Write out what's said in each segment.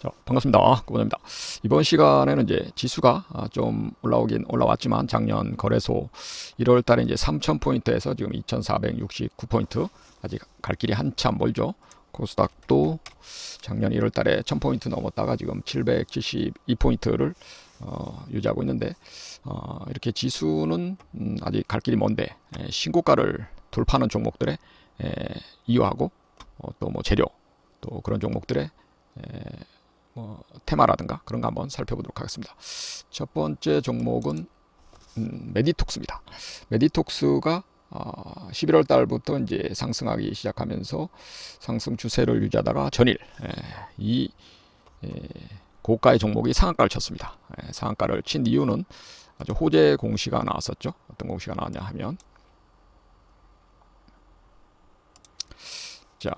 자, 반갑습니다. 구본입니다. 이번 시간에는 이제 지수가 아, 좀 올라오긴 올라왔지만 작년 거래소 1월 달에 이제 3,000포인트에서 지금 2,469포인트 아직 갈 길이 한참 멀죠. 코스닥도 작년 1월 달에 1,000포인트 넘었다가 지금 772포인트를 어, 유지하고 있는데 어, 이렇게 지수는 음, 아직 갈 길이 먼데 에, 신고가를 돌파하는 종목들에 에, 이유하고 어, 또뭐 재료 또 그런 종목들의 에, 뭐 테마라든가 그런 거 한번 살펴보도록 하겠습니다. 첫 번째 종목은 음, 메디톡스입니다. 메디톡스가 어, 11월 달부터 이제 상승하기 시작하면서 상승 추세를 유지하다가 전일 에, 이 에, 고가의 종목이 상한가를 쳤습니다. 에, 상한가를 친 이유는 아주 호재 공시가 나왔었죠. 어떤 공시가 나왔냐 하면 자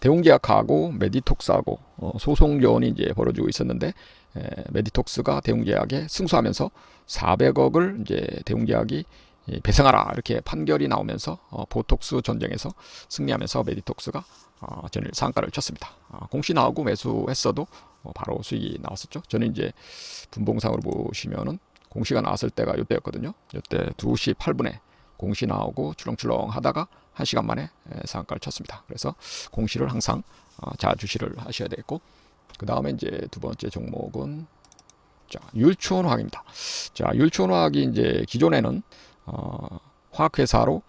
대웅제약하고 메디톡스하고 어, 소송전이 이제 벌어지고 있었는데 에, 메디톡스가 대웅제약에 승소하면서 400억을 이제 대웅제약이 이, 배상하라 이렇게 판결이 나오면서 어, 보톡스 전쟁에서 승리하면서 메디톡스가 어, 전일 상가를 쳤습니다. 어, 공시 나오고 매수했어도 어, 바로 수익이 나왔었죠. 저는 이제 분봉상으로 보시면은 공시가 나왔을 때가 이때였거든요. 이때 2시 8분에 공시 나오고 출렁출렁 하다가 1시간 만에 에, 상한가를 쳤습니다. 그래서 공시를 항상 어, 잘 주시를 하셔야 되겠고 그 다음에 이제 두 번째 종목은 자 율촌화학입니다. 자 율촌화학이 이제 기존에는 어, 화학회사로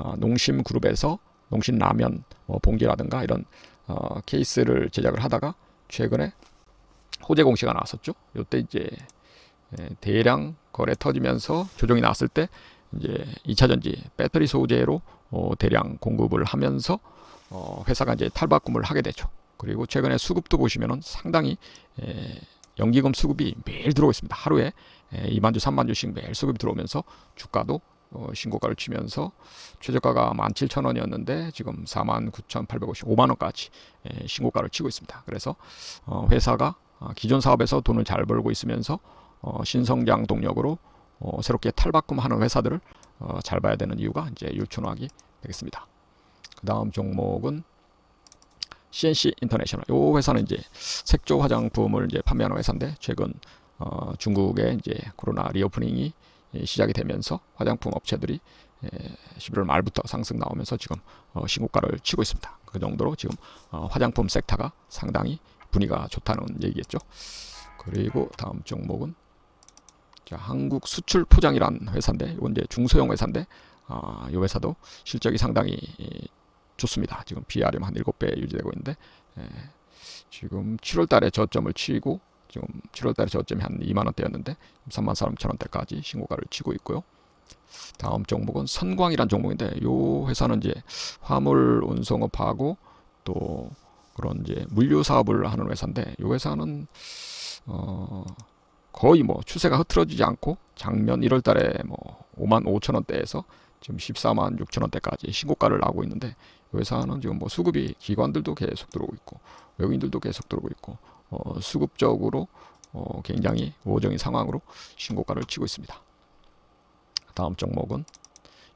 어, 농심그룹에서 농심라면 뭐 봉지라든가 이런 어, 케이스를 제작을 하다가 최근에 호재 공시가 나왔었죠. 이때 이제 에, 대량 거래 터지면서 조정이 나왔을 때 이제 2차 전지 배터리 소재로 어, 대량 공급을 하면서 어, 회사가 이제 탈바꿈을 하게 되죠. 그리고 최근에 수급도 보시면은 상당히 에, 연기금 수급이 매일 들어오고 있습니다. 하루에 에, 2만 주, 3만 주씩 매일 수급이 들어오면서 주가도 어, 신고가를 치면서 최저가가 17,000원이었는데 지금 49,850, 5만 원까지 에, 신고가를 치고 있습니다. 그래서 어, 회사가 어, 기존 사업에서 돈을 잘 벌고 있으면서 어, 신성장 동력으로 어, 새롭게 탈바꿈하는 회사들을 어, 잘 봐야 되는 이유가 이제 율촌화학이 되겠습니다. 그 다음 종목은 CNC 인터내셔널. 이 회사는 이제 색조 화장품을 이제 판매하는 회사인데 최근 어, 중국의 이제 코로나 리오프닝이 시작이 되면서 화장품 업체들이 11월 말부터 상승 나오면서 지금 어, 신고가를 치고 있습니다. 그 정도로 지금 어, 화장품 섹터가 상당히 분위기가 좋다는 얘기겠죠. 그리고 다음 종목은 자, 한국 수출 포장이란 회사인데 이건 이제 중소형 회사인데 아, 이 회사도 실적이 상당히 좋습니다. 지금 PR이 한 7배 유지되고 있는데 에, 지금 7월 달에 저점을 치고 지금 7월 달에 저점이 한 2만 원대였는데 3만 3천 원대까지 신고가를 치고 있고요. 다음 종목은 선광이란 종목인데 이 회사는 이제 화물 운송업하고 또 그런 이제 물류 사업을 하는 회사인데 이 회사는 어 거의 뭐 추세가 흐트러지지 않고 작년 1월 달에 뭐 5만 5천 원대에서 지금 14만 6천 원대까지 신고가를 나고 있는데 이 회사는 지금 뭐 수급이 기관들도 계속 들어오고 있고 외국인들도 계속 들어오고 있고 어, 수급적으로 어, 굉장히 우호적인 상황으로 신고가를 치고 있습니다. 다음 종목은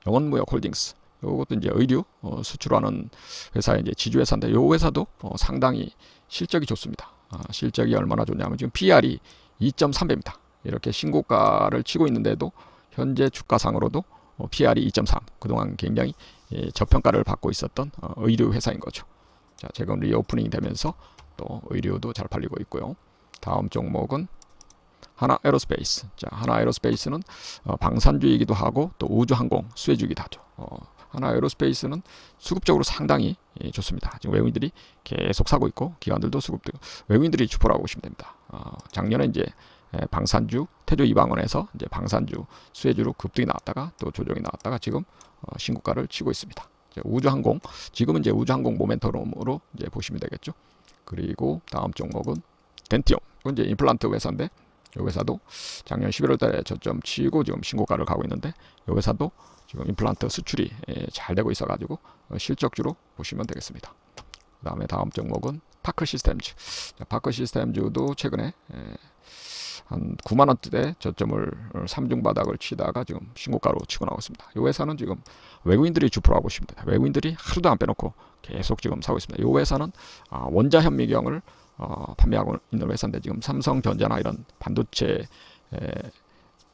영원무역홀딩스. 이것도 이제 의류 어, 수출하는 회사의 이제 지주회사인데 이 회사도 어, 상당히 실적이 좋습니다. 아, 실적이 얼마나 좋냐면 지금 PR이 2.3배입니다. 이렇게 신고가를 치고 있는데도 현재 주가상으로도 어, PR이 2.3. 그동안 굉장히 예, 저평가를 받고 있었던 어, 의류 회사인 거죠. 자, 최근 리오프닝이 되면서 또 의류도 잘 팔리고 있고요. 다음 종목은 하나 에어로스페이스. 자, 하나 에어로스페이스는 어, 방산주이기도 하고 또 우주항공 수혜주기도 하죠. 어, 하나 에어로스페이스는 수급적으로 상당히 예, 좋습니다. 지금 외국인들이 계속 사고 있고 기관들도 수급도 외국인들이 주포라고 보시면 됩니다. 어, 작년에 이제 예, 방산주 태조 이방원에서 이제 방산주 수혜주로 급등이 나왔다가 또 조정이 나왔다가 지금 어, 신고가를 치고 있습니다. 우주항공 지금은 이제 우주항공 모멘텀으로 이제 보시면 되겠죠. 그리고 다음 종목은 덴티움 이건 이제 임플란트 회사인데 이 회사도 작년 11월 달에 저점 치고 지금 신고가를 가고 있는데 이 회사도 지금 임플란트 수출이 예, 잘 되고 있어 가지고 어, 실적주로 보시면 되겠습니다. 그 다음에 다음 종목은 파크 시스템즈 파크 시스템즈도 최근에 예, 한 9만 원대 저점을 3중 바닥을 치다가 지금 신고가로 치고 나오고 있습니다. 이 회사는 지금 외국인들이 주포라고 보시면 됩니다. 외국인들이 하루도 안 빼놓고 계속 지금 사고 있습니다. 이 회사는 아, 원자 현미경을 어, 판매하고 있는 회사인데 지금 삼성전자나 이런 반도체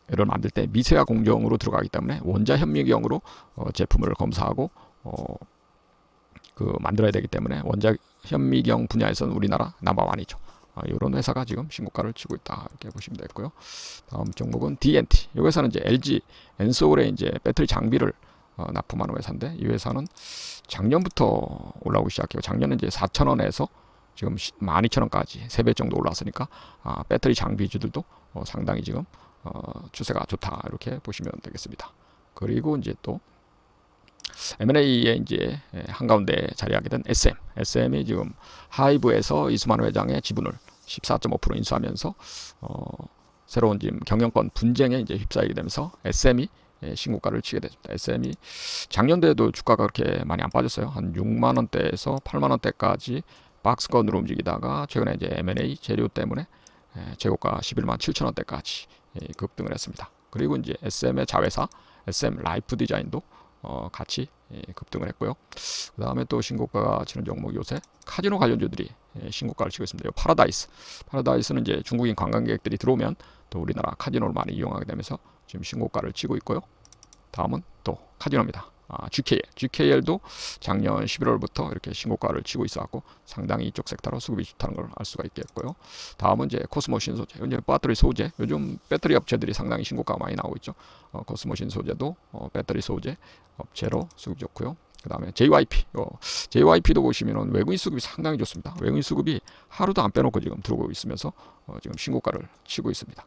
를 만들 때 미세화 공정으로 들어가기 때문에 원자 현미경으로 어, 제품을 검사하고 어, 그 만들어야 되기 때문에 원자 현미경 분야에서는 우리나라 넘버원이죠. 아, 이런 회사가 지금 신고가를 치고 있다 이렇게 보시면 되고요. 다음 종목은 DNT. 이 회사는 이제 LG 엔솔의 이제 배터리 장비를 어, 납품하는 회사인데 이 회사는 작년부터 올라오기 시작해요. 작년에 이제 4,000원에서 지금 12,000원까지 3배 정도 올랐으니까 아, 배터리 장비주들도 어, 상당히 지금 어, 추세가 좋다 이렇게 보시면 되겠습니다. 그리고 이제 또 M&A에 이제 한가운데 자리하게 된 SM, SM이 지금 하이브에서 이수만 회장의 지분을 14.5% 인수하면서 어, 새로운 지금 경영권 분쟁에 이제 휩싸이게 되면서 SM이 신고가를 치게 됐습니다. SM이 작년도에도 주가가 그렇게 많이 안 빠졌어요. 한 6만 원대에서 8만 원대까지 박스권으로 움직이다가 최근에 이제 M&A 재료 때문에 최고가 11만 7천 원대까지 급등을 했습니다. 그리고 이제 SM의 자회사 SM 라이프 디자인도 어, 같이 급등을 했고요. 그 다음에 또 신고가가 치는 종목 요새 카지노 관련주들이 신고가를 치고 있습니다. 파라다이스. 파라다이스는 이제 중국인 관광객들이 들어오면 또 우리나라 카지노를 많이 이용하게 되면서 지금 신고가를 치고 있고요. 다음은 또 카지노입니다. 아, GKL. GKL도 작년 11월부터 이렇게 신고가를 치고 있어갖고 상당히 이쪽 섹터로 수급이 좋다는 걸 알 수가 있겠고요. 다음은 이제 코스모 신 소재. 이제 배터리 소재. 요즘 배터리 업체들이 상당히 신고가가 많이 나오고 있죠. 어, 코스모 신 소재도 어, 배터리 소재 업체로 수급 좋고요. 그 다음에 JYP. 어, JYP도 보시면 외국인 수급이 상당히 좋습니다. 외국인 수급이 하루도 안 빼놓고 지금 들어오고 있으면서 어, 지금 신고가를 치고 있습니다.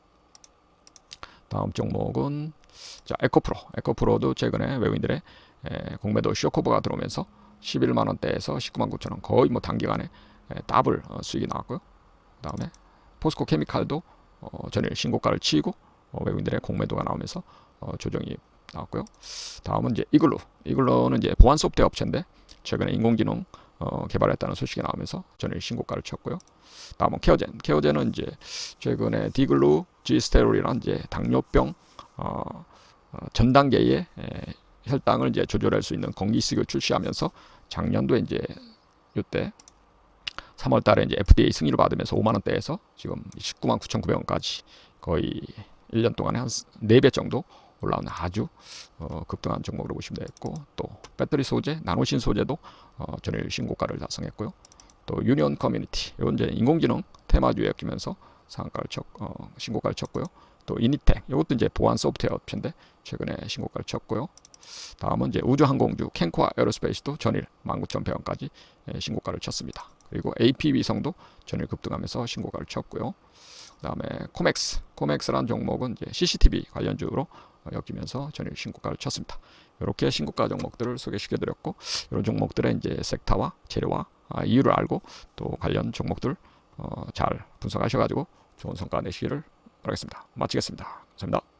다음 종목은 자 에코프로. 에코프로도 최근에 외국인들의 에, 공매도 쇼커버가 들어오면서 11만 원대에서 19만 9천 원 거의 뭐 단기간에 에, 더블 어, 수익이 나왔고요. 그다음에 포스코 케미칼도 어, 전일 신고가를 치고 어, 외국인들의 공매도가 나오면서 어, 조정이 나왔고요. 다음은 이제 이글루. 이글루는 이제 보안 소프트웨어 업체인데 최근에 인공지능 어, 개발했다는 소식이 나오면서 전일 신고가를 쳤고요. 다음은 케어젠. 케어젠은 이제 최근에 디글루 지스테롤이란 이제 당뇨병 어, 어, 전 단계의 에, 혈당을 이제 조절할 수 있는 건기식을 출시하면서 작년도에 이제 이때 3월 달에 이제 FDA 승인을 받으면서 5만 원대에서 지금 19만 9,900원까지 거의 1년 동안에 한 4배 정도 올라오는 아주 어, 급등한 종목으로 보시면 되겠고 또 배터리 소재, 나노신 소재도 어, 전일 신고가를 달성했고요. 또 유니온 커뮤니티 이건 이제 인공지능 테마주에 엮이면서 상한가를 쳤, 어, 신고가를 쳤고요. 또 이니텍 이것도 이제 보안 소프트웨어 업체인데 최근에 신고가를 쳤고요. 다음은 이제 우주항공주 캔코아 에어로스페이스도 전일 19,100원까지 신고가를 쳤습니다. 그리고 AP 위성도 전일 급등하면서 신고가를 쳤고요. 그다음에 코맥스, 코맥스란 종목은 이제 CCTV 관련주로 엮이면서 전일 신고가를 쳤습니다. 이렇게 신고가 종목들을 소개시켜드렸고 이런 종목들의 이제 섹터와 재료와 아, 이유를 알고 또 관련 종목들 어, 잘 분석하셔가지고 좋은 성과 내시기를 바라겠습니다. 마치겠습니다. 감사합니다.